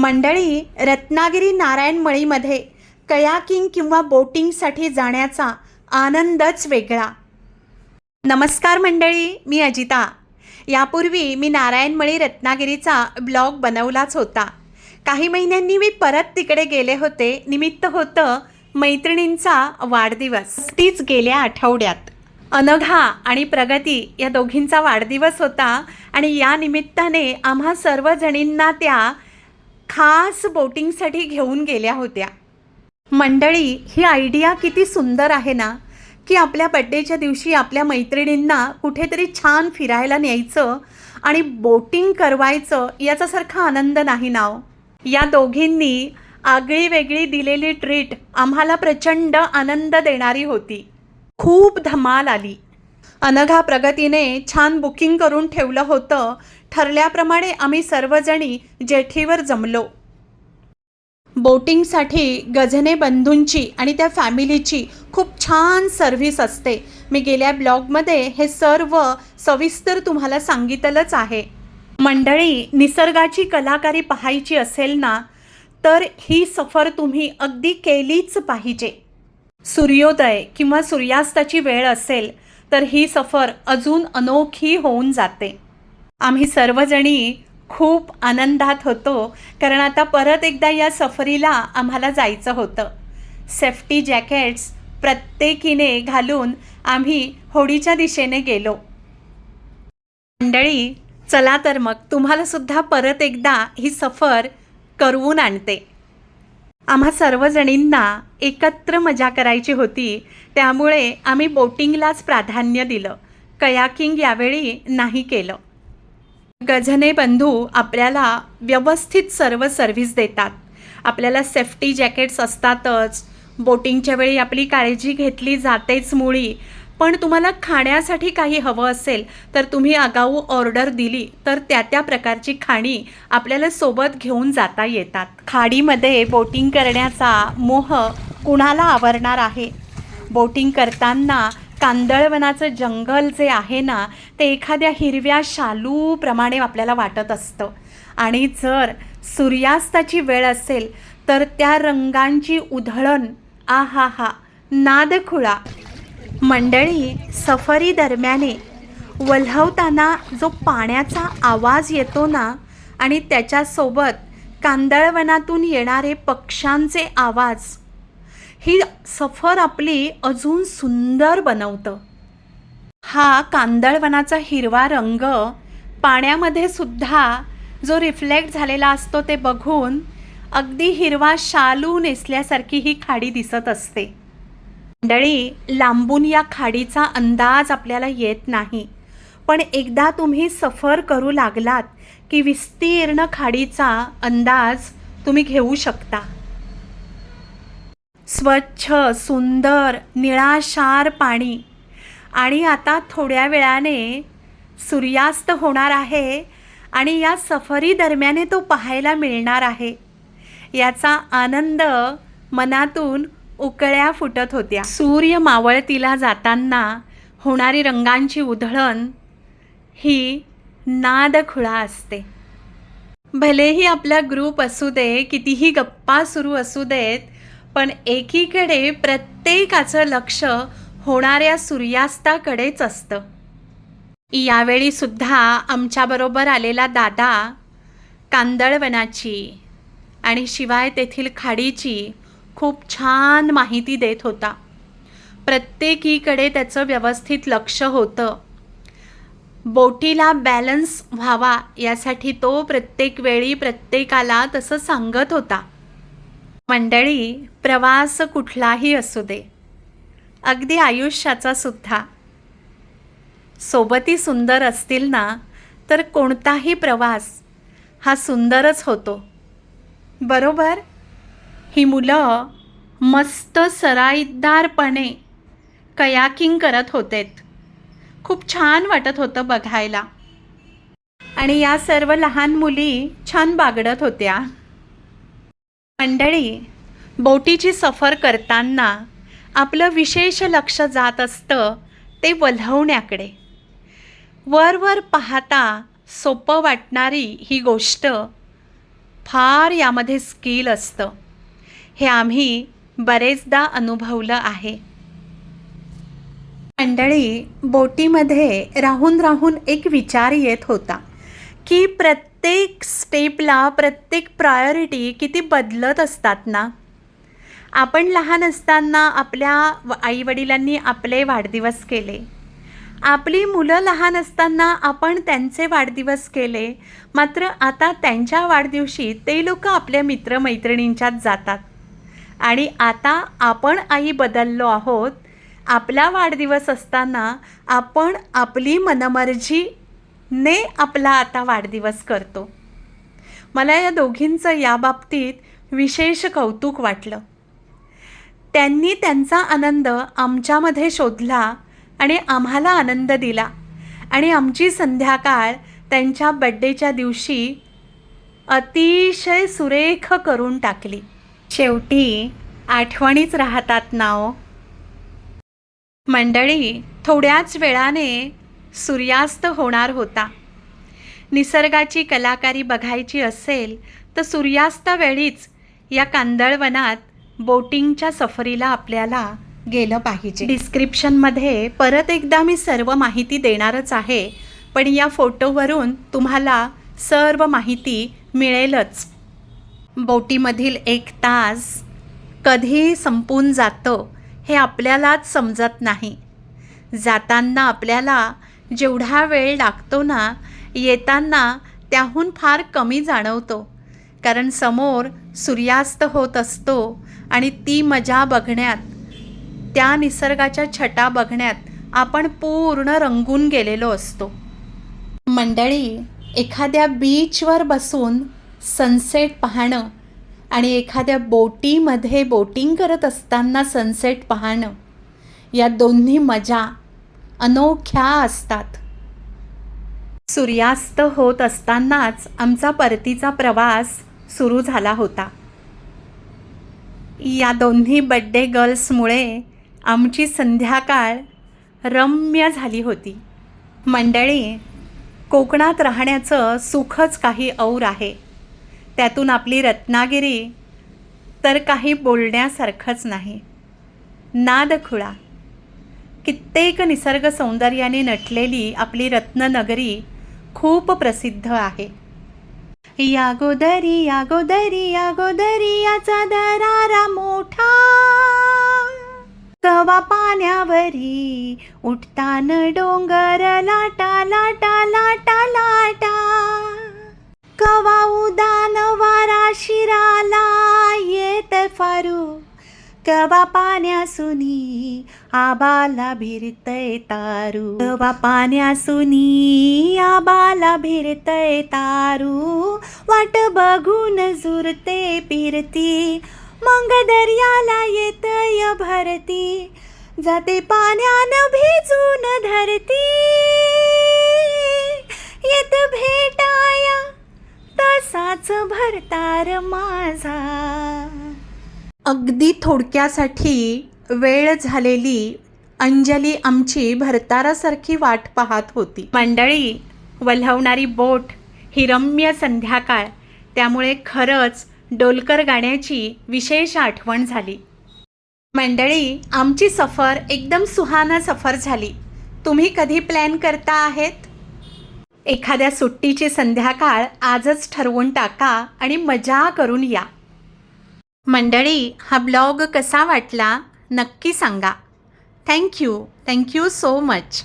मंडळी रत्नागिरी नारायणमळीमध्ये कयाकिंग किंवा बोटिंगसाठी जाण्याचा आनंदच वेगळा. नमस्कार मंडळी मी अजिता. यापूर्वी मी नारायणमळी रत्नागिरीचा ब्लॉग बनवलाच होता. काही महिन्यांनी मी परत तिकडे गेले होते. निमित्त होतं मैत्रिणींचा वाढदिवस. तीच गेल्या आठवड्यात. अनघा आणि प्रगती या दोघींचा वाढदिवस होता आणि या निमित्ताने आम्हा सर्वजणींना त्या खास बोटिंगसाठी घेऊन गेल्या होत्या. मंडळी ही आयडिया किती सुंदर आहे ना की आपल्या बड्डेच्या दिवशी आपल्या मैत्रिणींना कुठेतरी छान फिरायला न्यायचं आणि बोटिंग करवायचं याचासारखा आनंद नाही नाव हो. या दोघींनी आगळी वेगळी दिलेली ट्रीट आम्हाला प्रचंड आनंद देणारी होती. खूप धमाल आली. अनघा प्रगतीने छान बुकिंग करून ठेवलं होतं. ठरल्याप्रमाणे आम्ही सर्वजणी जेठीवर जमलो. बोटिंगसाठी गझने बंधूंची आणि त्या फॅमिलीची खूप छान सर्व्हिस असते. मी गेल्या ब्लॉगमध्ये हे सर्व सविस्तर तुम्हाला सांगितलंच आहे. मंडळी निसर्गाची कलाकारी पाहायची असेल ना तर ही सफर तुम्ही अगदी केलीच पाहिजे. सूर्योदय किंवा सूर्यास्ताची वेळ असेल तर ही सफर अजून अनोखी होऊन जाते. आम्ही सर्वजणी खूप आनंदात होतो कारण आता परत एकदा या सफरीला आम्हाला जायचं होतं. सेफ्टी जॅकेट्स प्रत्येकीने घालून आम्ही होडीच्या दिशेने गेलो. मंडळी चला तर मग तुम्हाला सुद्धा परत एकदा ही सफर करवून आणते. आम्हा सर्वजणींना एकत्र मजा करायची होती. त्यामुळे आम्ही बोटिंगलाच प्राधान्य दिलं. कयाकिंग यावेळी नाही केलं. गझने बंधू आपल्याला व्यवस्थित सर्व सर्व्हिस देतात. आपल्याला सेफ्टी जॅकेट्स असतातच. बोटिंगच्या वेळी आपली काळजी घेतली जातेच मुळी. पण तुम्हाला खाण्यासाठी काही हवं असेल तर तुम्ही आगाऊ ऑर्डर दिली तर त्या त्या प्रकारची खाणी आपल्याला सोबत घेऊन जाता येतात. खाडीमध्ये बोटिंग करण्याचा मोह कुणाला आवरणार आहे? बोटिंग करताना कांदळवनाचं जंगल जे आहे ना ते एखाद्या हिरव्या शालूप्रमाणे आपल्याला वाटत असतं. आणि जर सूर्यास्ताची वेळ असेल तर त्या रंगांची उधळण आ हा हा नादखुळा मंडळी सफरी दरम्याने वल्हवताना जो पाण्याचा आवाज येतो ना आणि त्याच्यासोबत कांदळवनातून येणारे पक्ष्यांचे आवाज ही सफर आपली अजून सुंदर बनवतं. हा कांदळवनाचा हिरवा रंग पाण्यामध्ये सुद्धा जो रिफ्लेक्ट झालेला असतो ते बघून अगदी हिरवा शालू नेसल्यासारखी ही खाडी दिसत असते. मंडळी लांबून या खाडीचा अंदाज आपल्याला येत नाही. पण एकदा तुम्ही सफर करू लागलात की विस्तीर्ण खाडीचा अंदाज तुम्ही घेऊ शकता. स्वच्छ सुंदर निळाशार पाणी. आणि आता थोड्या वेळाने सूर्यास्त होणार आहे आणि या सफरी दरम्याने तो पाहायला मिळणार आहे. याचा आनंद मनातून उकळ्या फुटत होत्या. सूर्य मावळतीला जाताना होणारी रंगांची उधळण ही नादखुळा असते. भलेही आपला ग्रुप असू दे कितीही गप्पा सुरू असू देत पण एकीकडे प्रत्येकाचं लक्ष होणाऱ्या सूर्यास्ताकडेच असतं. यावेळी सुद्धा आमच्याबरोबर आलेला दादा कांदळवनाची आणि शिवाय तेथील खाडीची खूप छान माहिती देत होता. प्रत्येकीकडे त्याचं व्यवस्थित लक्ष होतं. बोटीला बॅलन्स व्हावा यासाठी तो प्रत्येक वेळी प्रत्येकाला तसं सांगत होता. मंडळी प्रवास कुठलाही असू दे. अगदी आयुष्याचा सुद्धा. सोबती सुंदर असतील ना तर कोणताही प्रवास हा सुंदरच होतो. बरोबर? ही मुलं मस्त सराईतदारपणे कयाकिंग करत होतेत. खूप छान वाटत होतं बघायला. आणि या सर्व लहान मुली छान बागडत होत्या. मंडळी बोटीची सफर करताना आपलं विशेष लक्ष जात असतं ते वल्हवण्याकडे. वरवर पाहता सोपं वाटणारी ही गोष्ट फार यामध्ये स्किल असतं. हे आम्ही बरेचदा अनुभवलं आहे. मंडळी बोटीमध्ये राहून राहून एक विचार येत होता की प्रत्येक स्टेपला प्रत्येक प्रायोरिटी किती बदलत असतात ना? आपण लहान असताना आपल्या आईवडिलांनी आपले वाढदिवस केले. आपली मुलं लहान असताना आपण त्यांचे वाढदिवस केले. मात्र आता त्यांच्या वाढदिवशी ते लोक आपल्या मित्रमैत्रिणींच्यात जातात. आणि आता आपण आई बदललो आहोत. आपला वाढदिवस असताना आपण आपली मनमर्जीने आपला आता वाढदिवस करतो. मला या दोघींचं या बाबतीत विशेष कौतुक वाटलं. त्यांनी त्यांचा आनंद आमच्यामध्ये शोधला आणि आम्हाला आनंद दिला. आणि आमची संध्याकाळ त्यांच्या बड्डेच्या दिवशी अतिशय सुरेख करून टाकली. शेवटी आठवणीच राहतात नाव. मंडळी थोड्याच वेळाने सूर्यास्त होणार होता. निसर्गाची कलाकारी बघायची असेल तर सूर्यास्तावेळीच या कांदळवनात बोटिंगच्या सफरीला आपल्याला गेलं पाहिजे. डिस्क्रिप्शनमध्ये परत एकदा मी सर्व माहिती देणारच आहे पण या फोटोवरून तुम्हाला सर्व माहिती मिळेलच. बोटीमधील एक तास कधी संपून जातं हे आपल्यालाच समजत नाही. जाताना आपल्याला जेवढा वेळ लागतो ना येताना त्याहून फार कमी जाणवतो. कारण समोर सूर्यास्त होत असतो आणि ती मजा बघण्यात त्या निसर्गाच्या छटा बघण्यात आपण पूर्ण रंगून गेलेलो असतो. मंडळी एखाद्या बीचवर बसून सनसेट पाहणं आणि एखाद्या बोटीमध्ये बोटिंग करत असताना सनसेट पाहणं या दोन्ही मजा अनोख्या असतात. सूर्यास्त होत असतानाच आमचा परतीचा प्रवास सुरू झाला होता. या दोन्ही बड्डे गर्ल्समुळे आमची संध्याकाळ रम्य झाली होती. मंडळी कोकणात राहण्याचं सुखच काही और आहे. त्यातून आपली रत्नागिरी तर काही बोलण्यासारखंच नाही. नादखुळा. कित्येक निसर्ग सौंदर्याने नटलेली आपली रत्ननगरी खूप प्रसिद्ध आहे. या गोदरी या गोदरी या गोदरी याचा दरारा मोठा. कवा पाण्यावरी उठतान डोंगर लाटा लाटा लाटा लाटा. कवा उदान वारा शिराला येत फारू. कवा पाण्यासुनी आबाला भिरतय तारू. कवा पाण्यासुनी आबाला भिरतय तारू. वाट बघून झुरते पिरती मग दर्याला येतय भरती. जाते पाण्यानं भिजून धरती. येत भेट तसाच भरतार माझा. अगदी थोडक्यासाठी वेळ झालेली अंजली आमची भरतारासारखी वाट पाहत होती. मंडळी वल्हवणारी बोट ही रम्य संध्याकाळ त्यामुळे खरंच डोलकर गाण्याची विशेष आठवण झाली. मंडळी आमची सफर एकदम सुहाना सफर झाली. तुम्ही कधी प्लॅन करता आहेत? एखाद्या सुट्टीची संध्याकाळ आजच ठरवून टाका आणि मजा करून या. मंडळी हा ब्लॉग कसा वाटला नक्की सांगा. Thank you thank you so much